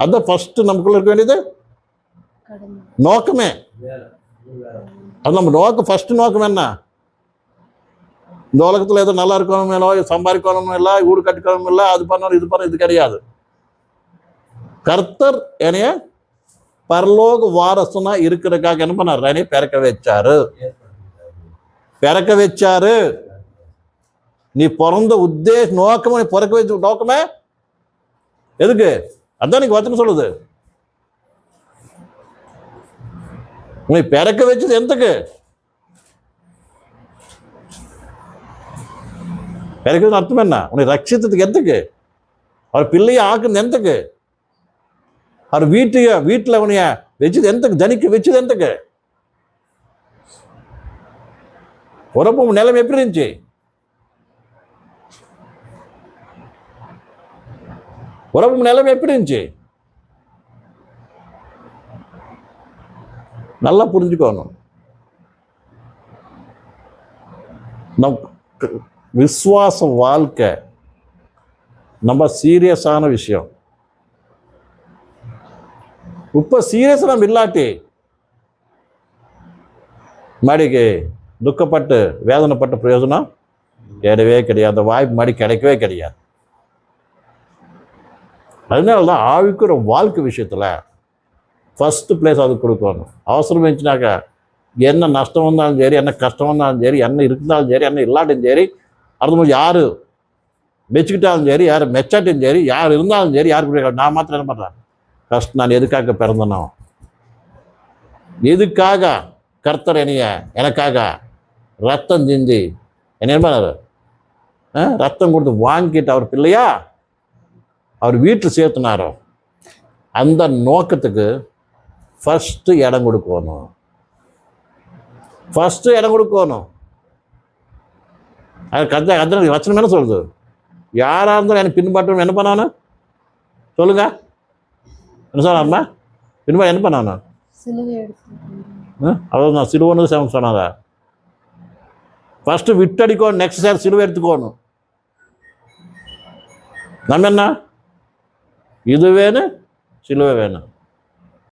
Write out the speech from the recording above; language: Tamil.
அதுதான் ஃபஸ்ட்டு நமக்குள்ள இருக்க வேண்டியது நோக்கமே. அது நம்ம நோக்கம் ஃபஸ்ட்டு நோக்கம் என்ன? இந்த உலகத்தில் ஏதோ நல்லா இருக்கணும் இல்லை சம்பாதிக்கணும் இல்லை வீடு கட்டிக்கணும் இல்லை அது பண்ணணும் இது பண்ணணும் இது கிடையாது. கர்த்தர் என்னைய பரலோக வாரசனா இருக்கிறதுக்காக என்ன பண்ணார்? என்னைய பிறக்க வச்சாரு. பிறக்க வச்சாரு. நீ பிறந்த உத்தேச நோக்கமா நீ பிறக்க வச்ச நோக்கமே? எதுக்கு? அதான் நீங்க வச்சனம் சொல்லுது. உன்னை பிறக்க வச்சது எந்தக்கு? பிறக்கிறது அர்த்தம் என்ன? உன்னை ரட்சித்ததுக்கு எந்தக்கு? அவர் பிள்ளையை ஆக்குனது எந்தக்கு? அவர் வீட்டையோ வீட்டில் உனைய வச்சது எந்தக்கு? தனிக்க வச்சது எந்தக்கு? உறப்பு நிலைமை எப்படி இருந்துச்சு? உறவு நிலைமை எப்படி இருந்துச்சு? நல்லா புரிஞ்சுக்கணும். நம் க- வாழ்க்கை நம்ம சீரியஸான விஷயம். இப்போ சீரியஸ் நம்ம இல்லாட்டி மடிக்கு துக்கப்பட்டு வேதனைப்பட்ட பிரயோஜனம் கிடையவே கிடையாது. அந்த வாய்ப்பு மடி கிடைக்கவே கிடையாது. அதனால தான் ஆவிக்குற வாழ்க்கை விஷயத்தில் ஃபஸ்ட்டு பிளேஸ் அது கொடுக்கணும். அவசரம் இருந்துச்சுனாக்கா என்ன நஷ்டம் வந்தாலும் சரி என்ன கஷ்டம் வந்தாலும் சரி என்ன இருந்தாலும் சரி என்ன இல்லாட்டும் சரி அடுத்த யார் மெச்சுக்கிட்டாலும் சரி யார் மெச்சாட்டும் சரி யார் இருந்தாலும் சரி யார் கூட நான் மாத்திரம் என்ன பண்ணுறேன் கஷ்டம் நான் எதுக்காக பிறந்தனோ? எதுக்காக கர்த்தர் என்னைய எனக்காக ரத்தம் சிந்தி என்ன பண்ணார்? ஆ? ரத்தம் கொடுத்து வாங்கிட்டு அவர் பிள்ளையா? அவர் வீட்டில் சேர்த்துனாரோ அந்த நோக்கத்துக்கு ஃபஸ்ட்டு இடம் கொடுக்கணும். ஃபஸ்ட்டு இடம் கொடுக்கணும். அது கத்த கத்த வச்சனம் என்ன சொல்லுது யாராக இருந்தாலும் எனக்கு பின்பற்றணும் என்ன பண்ணானு? சொல்லுங்க. என்ன சொன்னார்மா பின்பற்ற என்ன எடுத்து அதாவது நான் சிலுவனு சொன்னாங்க ஃபஸ்ட்டு விட்டடிக்கணும் நெக்ஸ்ட் சார் சிலுவை எடுத்துக்கணும். நம்ம என்ன? இது வேணும் சிலுவை வேணும்